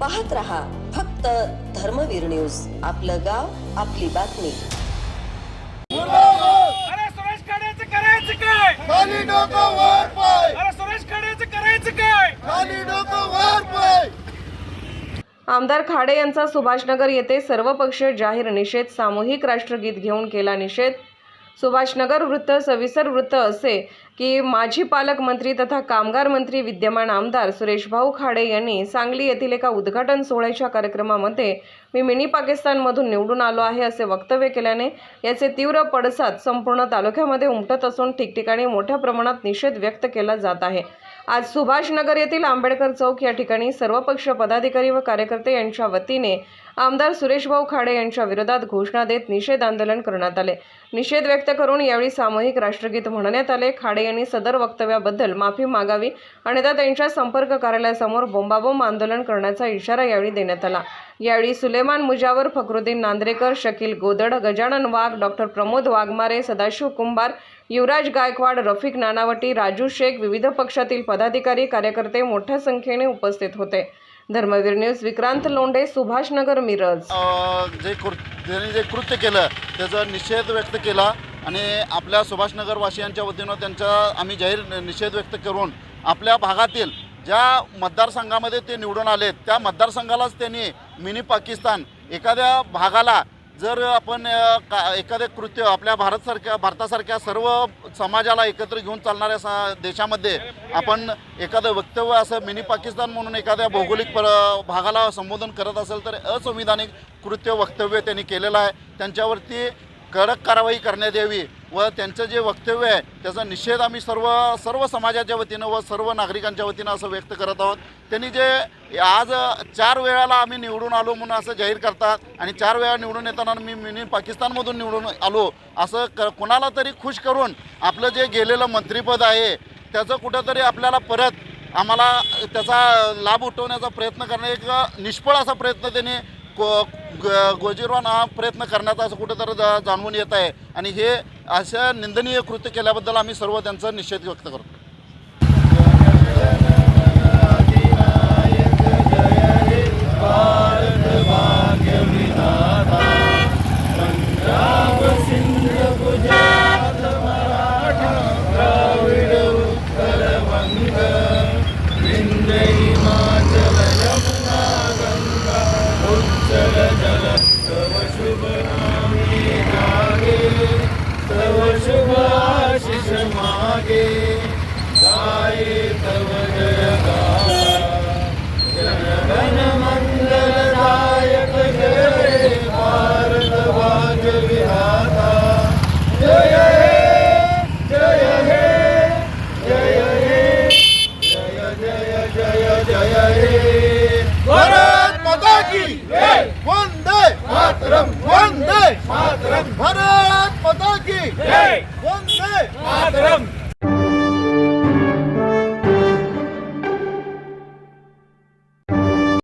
पाहत रहा फक्त धर्मवीर न्यूज. आपलं गाव आपली बातमी. अरे सुरेश खाड्याचं करायचं काय? खाली डोकं वर पाय! अरे सुरेश खाड्याचं करायचं काय? खाली डोकं वर पाय! आमदार खाडे यांचा सुभाषनगर येथे सर्वपक्षीय जाहीर निषेध सामूहिक राष्ट्रगीत घेऊन केला निषेध. सुभाषनगर वृत्त सविस्तर वृत्त असे की माजी पालकमंत्री तथा कामगार मंत्री विद्यमान आमदार सुरेशभाऊ खाडे यांनी सांगली येथील एका उद्घाटन सोहळ्याच्या कार्यक्रमामध्ये मी मिनी पाकिस्तानमधून निवडून आलो आहे असे वक्तव्य केल्याने याचे तीव्र पडसाद संपूर्ण तालुक्यामध्ये उमटत असून ठिकठिकाणी मोठ्या प्रमाणात निषेध व्यक्त केला जात आहे. आज सुभाषनगर येथील आंबेडकर चौक या ठिकाणी सर्वपक्ष पदाधिकारी व कार्यकर्ते यांच्या वतीने आमदार सुरेशभाऊ खाडे यांच्या विरोधात घोषणा देत निषेध आंदोलन करण्यात आले. निषेध व्यक्त करून यावेळी सामूहिक राष्ट्रगीत म्हणण्यात आले. खाडे यांनी सदर वक्तव्याबद्दल माफी मागावी अन्यथा त्यांच्या संपर्क कार्यालयासमोर बोंबाबोंब आंदोलन करण्याचा इशारा यावेळी देण्यात आला. यावेळी सुलेमान मुजावर फखरुद्दीन नांद्रेकर शकील गोदड गजानन वाघ डॉक्टर प्रमोद वाघमारे सदाशिव कुंभार युवराज गायकवाड रफिक नानावटी राजू शेख विविध पक्षातील पदाधिकारी कार्यकर्ते मोठ्या संख्येने उपस्थित होते. धर्मवीर न्यूज विक्रांत लोंढे सुभाषनगर मिरज. जे कृ त्यांनी जे कृत्य केलं त्याचा निषेध व्यक्त केला आणि आपल्या सुभाषनगरवासियांच्या वतीनं त्यांचा आम्ही जाहीर निषेध व्यक्त करून आपल्या भागातील ज्या मतदारसंघामध्ये ते निवडून आले त्या मतदारसंघालाच त्यांनी मिनी पाकिस्तान एखाद्या भागाला जर आपण का एखादे कृत्य आपल्या भारतसारख्या भारतासारख्या सर्व समाजाला एकत्र घेऊन चालणाऱ्या सा देशामध्ये आपण एखादं वक्तव्य असं मिनी पाकिस्तान म्हणून एखाद्या भौगोलिक पर भागाला संबोधन करत असेल तर असंविधानिक कृत्य वक्तव्य त्यांनी केलेलं आहे. त्यांच्यावरती कडक कारवाई करण्यात यावी व त्यांचं जे वक्तव्य आहे त्याचा निषेध आम्ही सर्व सर्व समाजाच्या वतीनं व सर्व नागरिकांच्या वतीनं असं व्यक्त करत आहोत. त्यांनी जे आज चार वेळाला आम्ही निवडून आलो म्हणून असं जाहीर करतात आणि चार वेळा निवडून येताना मी मिनी पाकिस्तानमधून निवडून आलो असं क कोणाला तरी खुश करून आपलं जे गेलेलं मंत्रिपद आहे त्याचं कुठंतरी आपल्याला परत आम्हाला त्याचा लाभ उठवण्याचा प्रयत्न करणे एक निष्फळ असा प्रयत्न त्यांनी को ग- गोजीरवान हा प्रयत्न करण्याचा असं कुठेतरी जा- जाणवून येत आहे. आणि हे अशा निंदनीय कृत्य केल्याबद्दल आम्ही सर्व त्यांचा निषेध व्यक्त करतो.